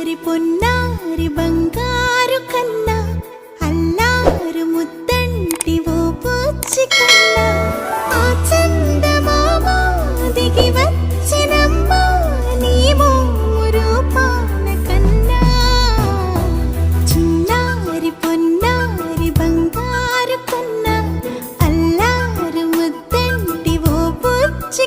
చిన్నారి పొన్నారి బంగారు కన్నా అల్లారు ముద్దంటి ఓ పుచ్చి కన్నా. ఆ చందమామ దిగి వచ్చినమ్మ నీ మోము రూపాన కన్నా. చిన్నారి పొన్నారి బంగారు కన్నా అల్లారు ముద్దంటి ఓ పుచ్చి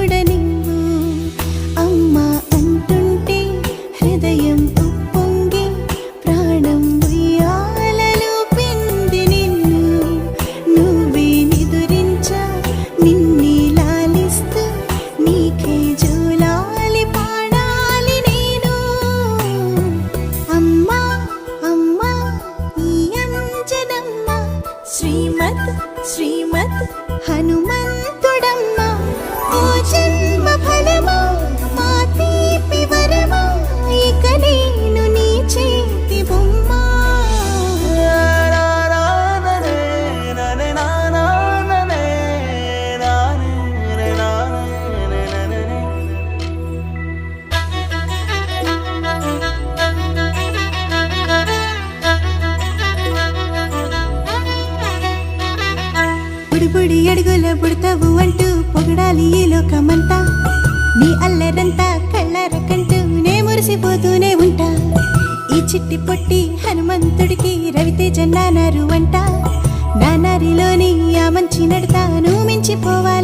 हनु బుడి అడుగుల పుడతావు అంటూ పొగడాలి ఈ లోకమంతా. నీ అల్లరంతా కళ్ళరకంటూ నే మురిసిపోతూనే ఉంటా. ఈ చిట్టి పొట్టి హనుమంతుడికి రవితేజ నానారు అంట నానారిలోని ఆ మంచి నడతాను మించిపోవాలి.